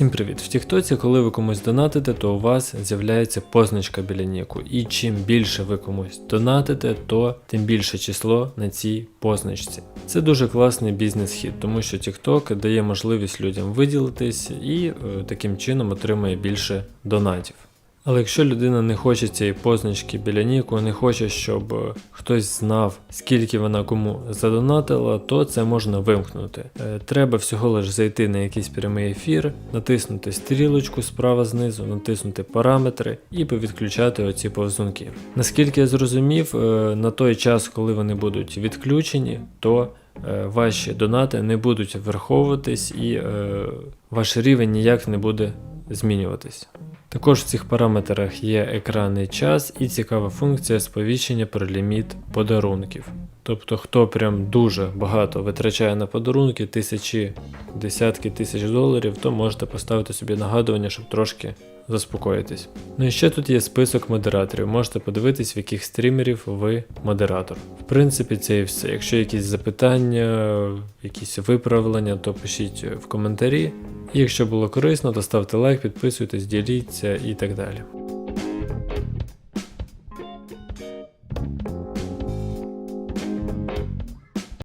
Всім привіт! В Тіктоці, коли ви комусь донатите, то у вас з'являється позначка біля ніку. І чим більше ви комусь донатите, то тим більше число на цій позначці. Це дуже класний бізнес-хід, тому що TikTok дає можливість людям виділитись і е, таким чином отримує більше донатів. Але якщо людина не хоче цієї позначки біля ніку, не хоче, щоб е, хтось знав, скільки вона кому задонатила, то це можна вимкнути. Е, Треба всього лиш зайти на якийсь прямий ефір, натиснути стрілочку справа знизу, натиснути параметри і повідключати оці повзунки. Наскільки я зрозумів, е, на той час, коли вони будуть відключені, то ваші донати не будуть враховуватись і ваш рівень ніяк не буде змінюватись. Також в цих параметрах є екранний час і цікава функція сповіщення про ліміт подарунків. Тобто, хто прям дуже багато витрачає на подарунки, тисячі, десятки тисяч доларів, то можете поставити собі нагадування, щоб трошки заспокоїтись. Ну і ще тут є список модераторів. Можете подивитись, в яких стрімерів ви модератор. В принципі, це і все. Якщо якісь запитання, якісь виправлення, то пишіть в коментарі. Якщо було корисно, то ставте лайк, підписуйтесь, діліться і так далі.